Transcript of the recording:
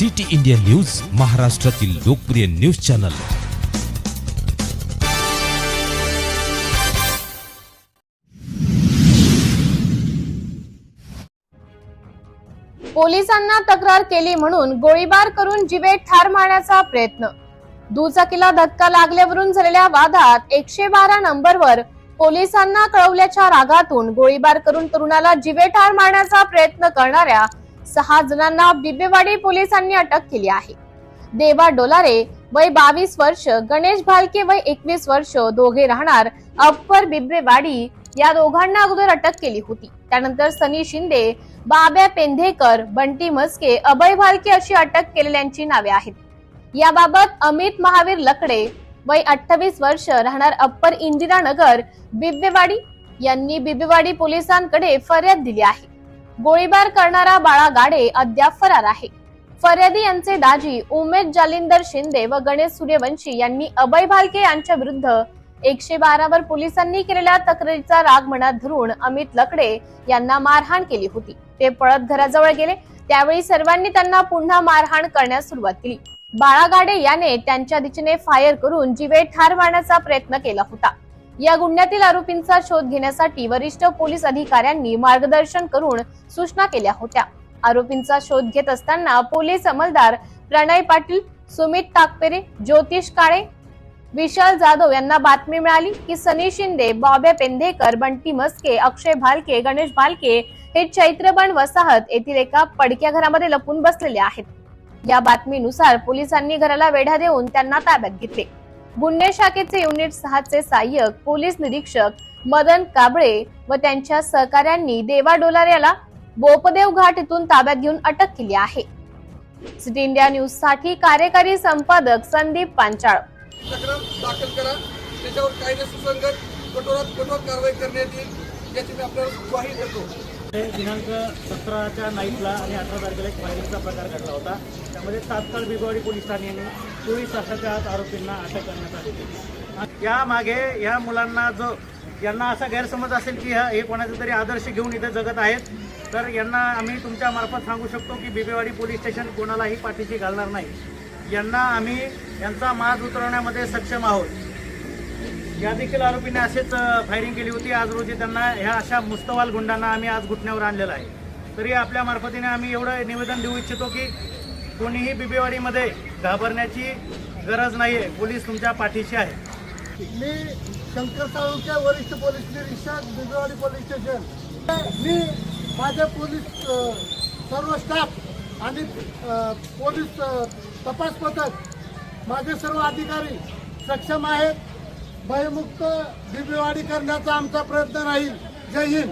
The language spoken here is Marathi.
सिटी इंडिया न्यूज महाराष्ट्रातील लोकप्रिय न्यूज चॅनल. पोलिसांना तक्रार केली म्हणून गोळीबार करून जिवे ठार मारण्याचा प्रयत्न. दुचाकीला धक्का लागल्यावरून झालेल्या वादात एकशे बारा नंबरवर पोलिसांना कळवल्याच्या रागातून गोळीबार करून तरुणाला जिवे ठार मारण्याचा प्रयत्न करणाऱ्या सहा जणांना बिबेवाडी पोलिसांनी अटक केली आहे. देवा डोलारे वय बावीस वर्ष गणेश भालके वय एकवीस वर्ष दोघे राहणार अप्पर बिबेवाडी या दोघांना अगोदर अटक केली होती. त्यानंतर सनी शिंदे बाब्या पेंधेकर बंटी मस्के अभय भालके अशी अटक केलेल्यांची नावे आहेत. याबाबत अमित महावीर लकडे वय अठ्ठावीस वर्ष राहणार अप्पर इंदिरानगर बिब्बेवाडी यांनी बिब्बेवाडी पोलिसांकडे फर्याद दिली आहे. गोळीबार करणारा बाळा गाडे अद्याप फरार आहे. फर्यादी यांचे दाजी उमेश जालिंदर शिंदे व गणेश सूर्यवंशी यांनी अभय भालके यांच्या विरुद्ध एकशे बारावर पोलिसांनी केलेल्या तक्रारीचा राग मनात धरून अमित लकडे यांना मारहाण केली होती. ते पळत घराजवळ गेले. त्यावेळी सर्वांनी त्यांना पुन्हा मारहाण करण्यास सुरुवात केली. बाळा गाडे याने त्यांच्या दिशेने फायर करून जीवे ठार मारण्याचा प्रयत्न केला होता. या गुन्ह्यातील आरोपींचा शोध घेण्यासाठी वरिष्ठ पोलीस अधिकाऱ्यांनी मार्गदर्शन करून सूचना केल्या होत्या. आरोपींचा शोध घेत असताना पोलीस अंमलदार प्रणय पाटील सुमित ताकपेरे ज्योतिष काळे विशाल जाधव यांना बातमी मिळाली की सनी शिंदे बॉबे पेंधेकर बंटी मस्के अक्षय भालके गणेश भालके हे चैत्रबण वसाहत येथील एका पडक्या घरामध्ये लपून बसलेले आहेत. या बातमीनुसार पोलिसांनी घराला वेढा देऊन त्यांना ताब्यात घेतले. गुन्हे शाखेचे युनिट सहाचे सहाय्यक पोलीस निरीक्षक मदन काबळे व त्यांच्या सहकाऱ्यांनी देवा डोलार याला बोपदेव घाट इथून ताब्यात घेऊन अटक केली आहे. सिटी इंडिया न्यूजसाठी कार्यकारी संपादक संदीप पांचाळ. दाखल करा. त्याच्यावर कायदे सुसंगत कठोरात कठोर कारवाई करण्यात येईल याची मी आपल्याला ग्वाही देतो. दिनांक सतराच्या नाईटला आणि अठरा तारखेला एक फायरिंगचा प्रकार घडला होता. त्यामध्ये तात्काळ बिबवाडी पोलीस ठाण्याने चोवीस तासाच्या आत आरोपींना अटक करण्यात आली यामागे ह्या मुलांना जो यांना असा गैरसमज असेल की ह्या हे कोणाचा तरी आदर्श घेऊन इथे जगत आहेत तर यांना आम्ही तुमच्या मार्फत सांगू शकतो की बिबेवाडी पोलीस स्टेशन कोणालाही पाठीशी घालणार नाही. यांना आम्ही यांचा माज उतरवण्यामध्ये सक्षम आहोत. या देखील आरोपीने असेच फायरिंग केली होती. आज रोजी त्यांना ह्या अशा मुस्तवाल गुंडांना आम्ही आज घुटण्यावर आणलेला आहे. तरी आपल्या मार्फतीने आम्ही एवढं निवेदन देऊ इच्छितो की कोणीही बिबेवाडीमध्ये घाबरण्याची गरज नाही आहे पोलीस तुमच्या पाठीशी आहे. मी शंकर साळूच्या वरिष्ठ पोलीस निरीक्षक बिबेवाडी पोलीस स्टेशन. मी माझ्या पोलीस सर्व स्टाफ आणि पोलीस तपास पथक माझे सर्व अधिकारी सक्षम आहेत. भयमुक्त बिबेवाडी करण्याचा आमचा प्रयत्न राहील. जय हिंद.